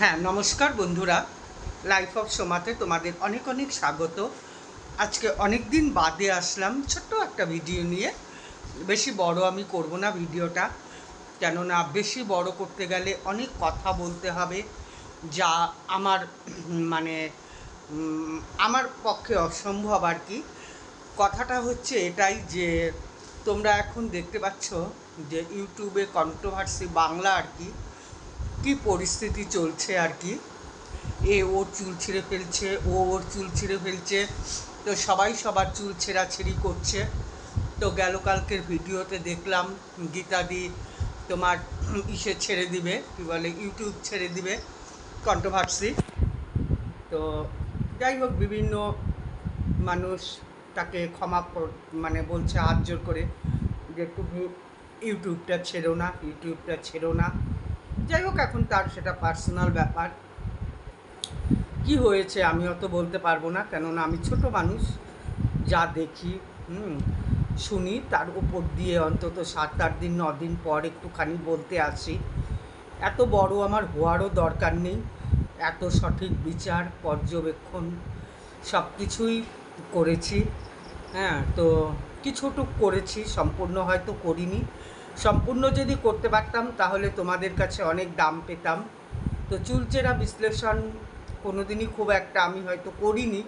হ্যাঁ নমস্কার বন্ধুরা। লাইফ অফ সোমাতে তোমাদের অনেক অনেক স্বাগত। আজকে অনেক দিন বাদে আসলাম ছোট্ট একটা ভিডিও নিয়ে। বেশি বড় আমি করব না ভিডিওটা। কেননা বেশি বড় করতে গেলে অনেক কথা বলতে হবে, যা আমার মানে আমার পক্ষে অসম্ভব আর কি। কথাটা হচ্ছে এটাই যে, তোমরা এখন দেখতে পাচ্ছ যে ইউটিউবে কন্ট্রোভার্সি বাংলা আর কি। কি পরিস্থিতি চলছে আর কি? এ ওর চুল ছিঁড়ে ফেলছে, ও ওর চুল ছিঁড়ে ফেলছে, তো সবাই সবার চুল ছেঁড়াছেড়ি করছে। তো গেল কালকের ভিডিওতে দেখলাম গীতাদি তোমার ইসে ছেড়ে দিবে, কি বলে, ইউটিউব ছেড়ে দিবে কন্ট্রোভার্সি তো যাই হোক, বিভিন্ন মানুষ তাকে ক্ষমা মানে বলছে হাত জোর করে যে, তুমি ইউটিউবটা ছেড়ো না, ইউটিউবটা ছেড়ো না। যাই হোক, এখন তার সেটা পার্সোনাল ব্যাপার। কি হয়েছে আমি অত বলতে পারব না, কেননা আমি ছোট মানুষ, যা দেখি, হুম, শুনি, তার উপর দিয়ে অন্তত সাত আট দিন, ন দিন পর একটুখানি বলতে আসি। এত বড় আমার হওয়ারও দরকার নেই, এত সঠিক বিচার, পর্যবেক্ষণ সব কিছুই করেছি। হ্যাঁ তো কিছুটুক করেছি, সম্পূর্ণ হয়তো করিনি। সম্পূর্ণ যদি করতে পারতাম, তাহলে তোমাদের কাছে অনেক দাম পেতাম। তো চুলচেরা বিশ্লেষণ কোনো দিনই খুব একটা আমি হয়তো করিনি।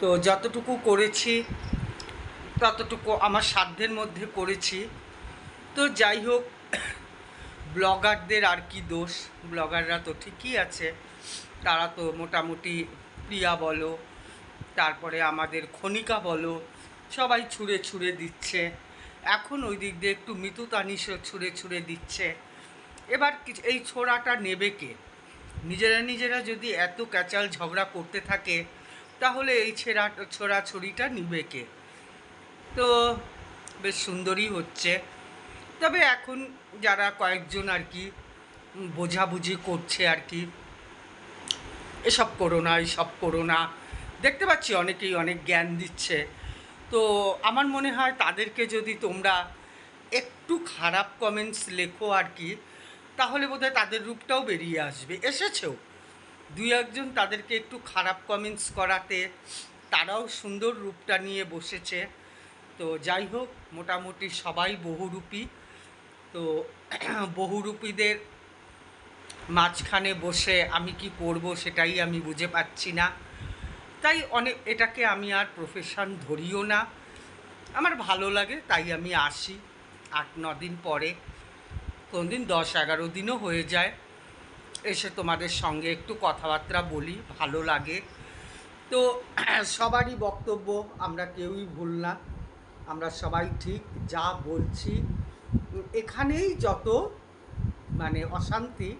তো যতটুকু করেছি, ততটুকু আমার সাধ্যের মধ্যে করেছি। তো যাই হোক, ব্লগারদের আর কি দোষ? ব্লগাররা তো ঠিকই আছে। তারা তো মোটামুটি প্রিয়া বলো, তারপরে আমাদের খনিকা বলো, সবাই ছুঁড়ে ছুঁড়ে দিচ্ছে। এখন ওই দিক দিয়ে একটু মিতু তানিশও ছুঁড়ে ছুঁড়ে দিচ্ছে। এবার এই ছোড়াটা নেবে কে? নিজেরা নিজেরা যদি এত ক্যাচাল ঝগড়া করতে থাকে, তাহলে এই ছেঁড়া ছোড়াছড়িটা নিবে কে? তো বেশ সুন্দরই হচ্ছে। তবে এখন যারা কয়েকজন আর কি বোঝাবুঝি করছে আর কি, এসব করো না, এইসব করো না। দেখতে পাচ্ছি অনেকেই অনেক জ্ঞান দিচ্ছে। তো আমার মনে হয় তাদেরকে যদি তোমরা একটু খারাপ কমেন্টস লেখো আর কি, তাহলে বোধহয় তাদের রূপটাও বেরিয়ে আসবে। এসেছেও। দুই একজন তাদেরকে একটু খারাপ কমেন্টস করাতে, তারাও সুন্দর রূপটা নিয়ে বসেছে। তো যাই হোক, মোটামুটি সবাই বহুরূপী। তো বহুরূপীদের মাঝখানে বসে আমি কি করব সেটাই আমি বুঝে পাচ্ছি না। তাই অনেক, এটাকে আমি আর প্রফেশন ধরিও না। আমার ভালো লাগে, তাই আমি আসি। আট, ন দিন পরে, কোনদিন দশ, এগারো দিনও হয়ে যায়। এসে তোমাদের সঙ্গে একটু কথাবার্তা বলি, ভালো লাগে। তো সবারই বক্তব্য, আমরা কেউই ভুল না। আমরা সবাই ঠিক যা বলছি। এখানেই যত মানে অশান্তি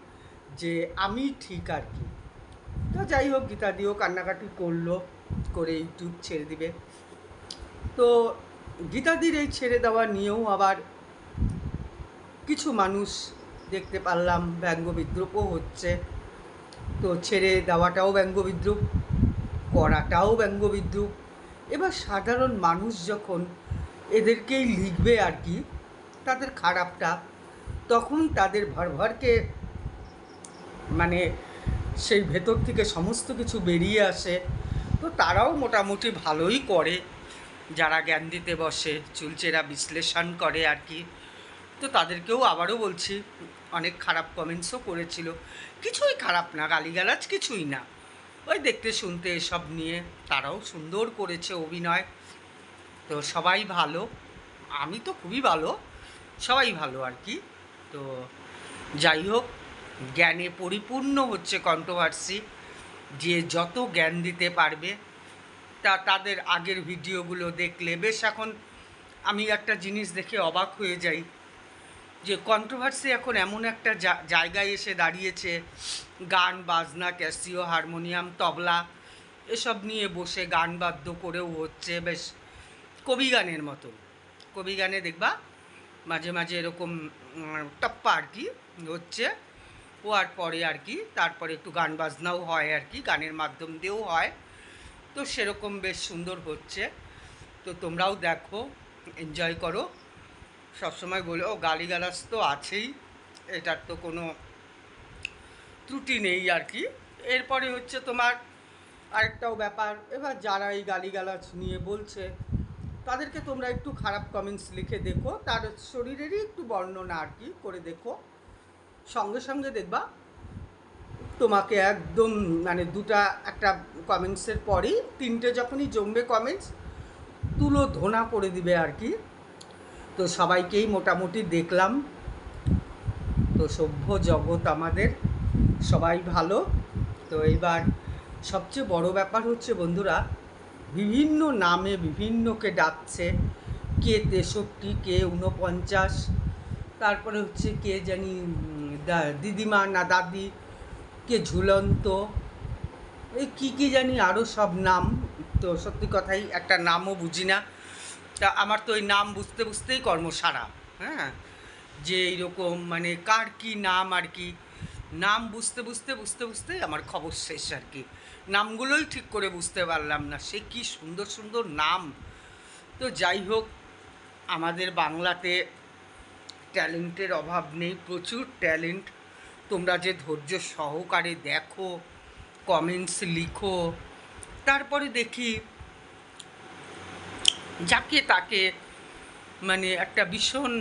যে আমি ঠিক আর কি। যাই হোক গীতাদিও কান্নাকাটি করল করে ইউটিউব ছেড়ে দিবে। তো গীতাদির এই ছেড়ে দেওয়া নিয়েও আবার কিছু মানুষ দেখতে পারলাম, ব্যঙ্গ বিদ্রুপও হচ্ছে। তো ছেড়ে দেওয়াটাও ব্যঙ্গ বিদ্রুপ, করাটাও ব্যঙ্গ বিদ্রুপ। এবার সাধারণ মানুষ যখন এদেরকেই লিখবে আর কি, তাদের খারাপটা, তখন তাদের ভরভরকে মানে সেই ভেতর থেকে সমস্ত কিছু বেরিয়ে আসে। তো তারাও মোটামুটি ভালোই করে। যারা জ্ঞান দিতে বসে, চুলচেরা বিশ্লেষণ করে আর কি। তো তাদেরকেও আবারও বলছি, অনেক খারাপ কমেন্টসও করেছিল। কিছুই খারাপ না, গালিগালাজ কিছুই না। ওই দেখতে শুনতে এসব নিয়ে তারাও সুন্দর করেছে অভিনয়। তো সবাই ভালো। আমি তো খুবই ভালো। সবাই ভালো আর কি। তো যাই হোক জ্ঞানে পরিপূর্ণ হচ্ছে কন্ট্রোভার্সি যে যত জ্ঞান দিতে পারবে, তা তাদের আগের ভিডিওগুলো দেখলে। বেশ এখন আমি একটা জিনিস দেখে অবাক হয়ে যাই, যে কন্ট্রোভার্সি এখন এমন একটা জায়গায় এসে দাঁড়িয়েছে। গান, বাজনা, ক্যাসিও, হারমোনিয়াম, তবলা, এসব নিয়ে বসে গান বাদ্য করেও হচ্ছে বেশ কবি গানের মতো কবি গানে দেখবা মাঝে মাঝে এরকম টপ্পা আর কি হচ্ছে। ও আর পরে আর কি, তারপরে একটু গান বাজনাও হয় আর কি, গানের মাধ্যম দিয়েও হয়। তো সেরকম বেশ সুন্দর হচ্ছে। তো তোমরাও দেখো এনজয় করো। সবসময় বলে, ও গালিগালাজ তো আছেই, এটার তো কোনো ত্রুটি নেই আর কি। এরপরে হচ্ছে তোমার আরেকটাও ব্যাপার, এবার যারা এই গালিগালাজ নিয়ে বলছে, তাদেরকে তোমরা একটু খারাপ কমেন্টস লিখে দেখো, তার শরীরেরই একটু বর্ণনা আর কি করে দেখো। সঙ্গে সঙ্গে দেখবা তোমাকে একদম মানে দুটা একটা কমেন্টসের পরেই তিনটে যখনই জমবে কমেন্টস তুলো ধোনা করে দিবে আর কি। তো সবাইকেই মোটামুটি দেখলাম। তো সভ্য জগৎ আমাদের, সবাই ভালো। তো এইবার সবচেয়ে বড় ব্যাপার হচ্ছে বন্ধুরা, বিভিন্ন নামে বিভিন্নকে ডাকছে, কে তেষট্টি, কে ঊনপঞ্চাশ, তারপরে হচ্ছে কে জানি দিদিমা না দাদি কে ঝুলন্ত, এই কী কী জানি আরও সব নাম। তো সত্যি কথাই একটা নামও বুঝি না। তা আমার তো ওই নাম বুঝতে বুঝতেই কর্ম সারা হ্যাঁ? যে এইরকম মানে কার কি নাম আর কি। নাম বুঝতে বুঝতে বুঝতে বুঝতে আমার খবর শেষ আর কি। নামগুলোই ঠিক করে বুঝতে পারলাম না, সে কি সুন্দর সুন্দর নাম। তো যাই হোক, আমাদের বাংলাতে ট্যালেন্টের অভাব নেই, প্রচুর ট্যালেন্ট। তোমরা যে ধৈর্য সহকারে দেখো কমেন্টস লিখো, তারপরে দেখি যাকে তাকে মানে একটা ভীষণ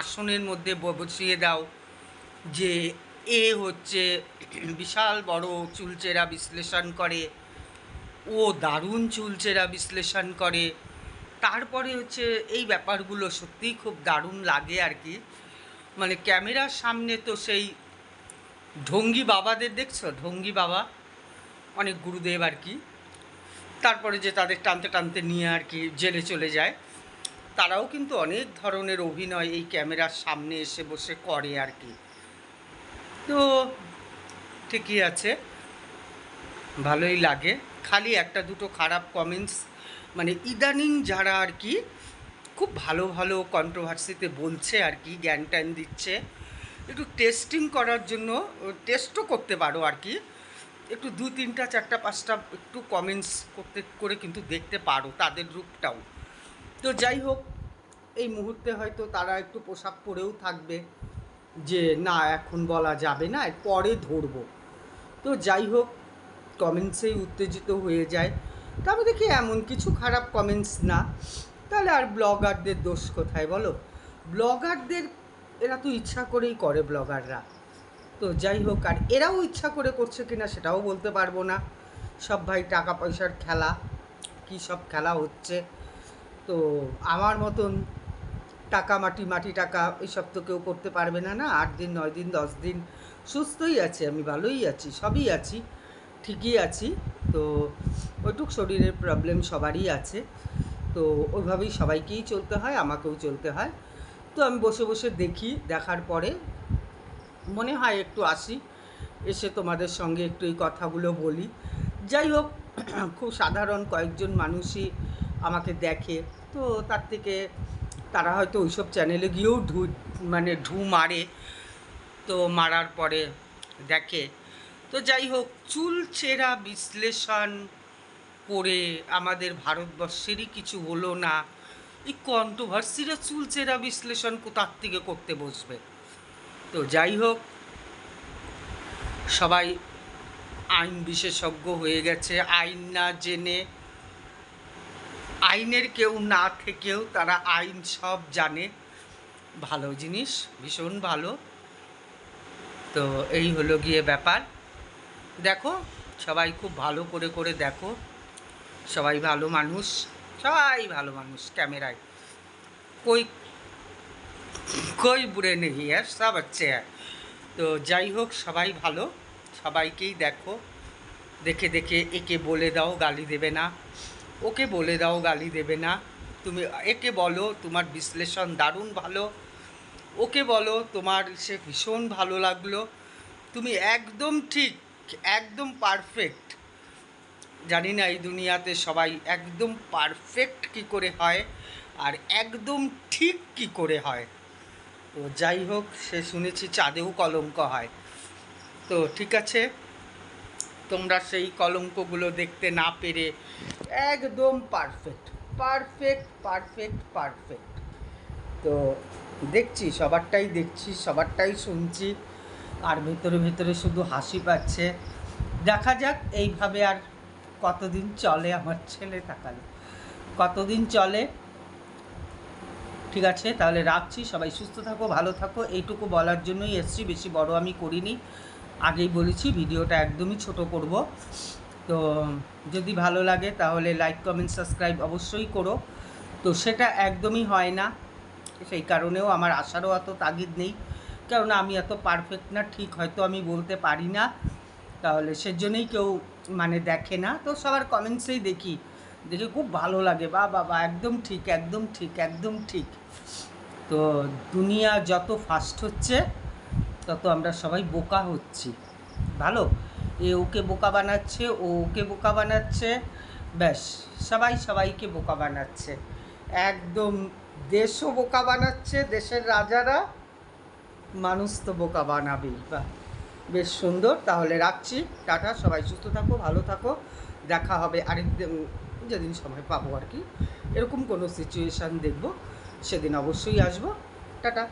আসনের মধ্যে বসিয়ে দাও যে এ হচ্ছে বিশাল বড় চুলচেরা বিশ্লেষণ করে, ও দারুণ চুলচেরা বিশ্লেষণ করে। তারপরে হচ্ছে এই ব্যাপারগুলো সত্যিই খুব দারুণ লাগে আর কি। মানে ক্যামেরার সামনে তো সেই ঢঙ্গি বাবাদের দেখছ? ঢঙ্গি বাবা, অনেক গুরুদেব আর কি। তারপরে যে তাদের টানতে টানতে নিয়ে আর কি জেলে চলে যায়। তারাও কিন্তু অনেক ধরনের অভিনয় এই ক্যামেরার সামনে এসে বসে করে আর কি। তো ঠিকই আছে, ভালোই লাগে। খালি একটা দুটো খারাপ কমেন্টস মানে ইদানিং যারা আর কি খুব ভালো ভালো কন্ট্রোভার্সিতে বলছে আর কি, জ্ঞান ট্যান দিচ্ছে, একটু টেস্টিং করার জন্য টেস্টও করতে পারো আর কি। একটু দু তিনটা, চারটা, পাঁচটা একটু কমেন্টস করতে, করে কিন্তু দেখতে পারো তাদের রূপটাও। তো যাই হোক, এই মুহূর্তে হয়তো তারা একটু পোশাক পরেও থাকবে যে না, এখন বলা যাবে না পরে ধরবো। তো যাই হোক কমেন্টসেই উত্তেজিত হয়ে যায়। তবে দেখি এমন কিছু খারাপ কমেন্টস না। তাহলে আর ব্লগারদের দোষ কোথায় বলো? ব্লগারদের এরা তো ইচ্ছা করেই করে ব্লগাররা তো যাই হোক, আর এরাও ইচ্ছা করে করছে কিনা সেটাও বলতে পারব না। সব ভাই টাকা পয়সার খেলা, কী সব খেলা হচ্ছে। তো আমার মতন টাকা, মাটি মাটি, টাকা, এসব তো কেউ করতে পারবে না না? আট দিন, নয় দিন, দশ দিন, সুস্থই আছি, আমি ভালোই আছি, সবই আছি, ঠিকই আছি। তো ওইটুক শরীরের প্রবলেম সবারই আছে। তো ওইভাবেই সবাইকেই চলতে হয়, আমাকেও চলতে হয়। তো আমি বসে বসে দেখি, দেখার পরে মনে হয় একটু আসি, এসে তোমাদের সঙ্গে একটু এই কথাগুলো বলি। যাই হোক, খুব সাধারণ কয়েকজন মানুষই আমাকে দেখে। তো তার থেকে তারা হয়তো ওইসব চ্যানেলে গিয়েও ঢু মানে ঢু মারে। তো মারার পরে দেখে। তো যাই হোক, চুল ছেঁড়া বিশ্লেষণ করে আমাদের ভারতবর্ষেরই কিছু হলো না। এই কন্ট্রোভার্সিরা চেরা বিশ্লেষণ কোথার থেকে করতে বসবে। তো যাই হোক, সবাই আইন বিশেষজ্ঞ হয়ে গেছে। আইন না জেনে, আইনের কেউ না থেকেও তারা আইন সব জানে। ভালো জিনিস, ভীষণ ভালো। তো এই হলো গিয়ে ব্যাপার। দেখো, সবাই খুব ভালো করে করে দেখো। সবাই ভালো মানুষ, সবাই ভালো মানুষ ক্যামেরায়। কই কই বুড়ে নেই আর, সব আছে তো যাই হোক, সবাই ভালো, সবাইকেই দেখো। দেখে দেখে একে বলে দাও, গালি দেবে না। ওকে বলে দাও, গালি দেবে না। তুমি, একে বলো, তোমার বিশ্লেষণ দারুণ ভালো। ওকে বলো, তোমার সে ভীষণ ভালো লাগল। তুমি একদম ঠিক, একদম পারফেক্ট জানি না এই দুনিয়াতে সবাই একদম পারফেক্ট কি করে হয় আর একদম ঠিক কি করে হয়। তো যাই হোক, সে শুনেছি চাঁদেও কলঙ্ক হয়। তো ঠিক আছে, তোমরা সেই কলঙ্কগুলো দেখতে না পেরে একদম পারফেক্ট পারফেক্ট পারফেক্ট পারফেক্ট তো দেখছি, সবারটাই দেখছি, সবারটাই শুনছি, আর ভেতরে ভেতরে শুধু হাসি পাচ্ছে। দেখা যাক, এইভাবে আর কতদিন চলে আমার ছেলে তাকালে। কতদিন চলে? ঠিক আছে, তাহলে রাখছি, সবাই সুস্থ থাকো, ভালো থাকো, এইটুকু বলার জন্যই এসছি, বেশি বড় আমি করিনি। আগেই বলেছি, ভিডিওটা একদমই ছোট করব। তো যদি ভালো লাগে তাহলে লাইক কমেন্ট সাবস্ক্রাইব অবশ্যই করো। তো সেটা একদমই হয় না, সেই কারণেও আমার আশারও অত তাগিদ নেই। কারণ আমি এত পারফেক্ট না, ঠিক হয়তো আমি বলতে পারি না। তাহলে সেজন্যই কেউ মানে দেখে না। তো সবার কমেন্টসেই দেখি, দেখে খুব ভালো লাগে। বা বাবা একদম ঠিক একদম ঠিক একদম ঠিক। তো দুনিয়া যত ফাস্ট হচ্ছে, তত আমরা সবাই বোকা হচ্ছি। ভালো? এ ওকে বোকা বানাচ্ছে, ও ওকে বোকা বানাচ্ছে, ব্যাস, সবাই সবাইকে বোকা বানাচ্ছে। একদম দেশও বোকা বানাচ্ছে, দেশের রাজারা, মানুষ তো বোকা বানাবেই। বা বেশ সুন্দর। তাহলে রাখছি। টাটা, সবাই সুস্থ থাকো, ভালো থাকো। দেখা হবে আরেক দিন- যেদিন সময় পাবো আর কি। এরকম কোনো সিচুয়েশান দেখব, সেদিন অবশ্যই আসব। টাটা।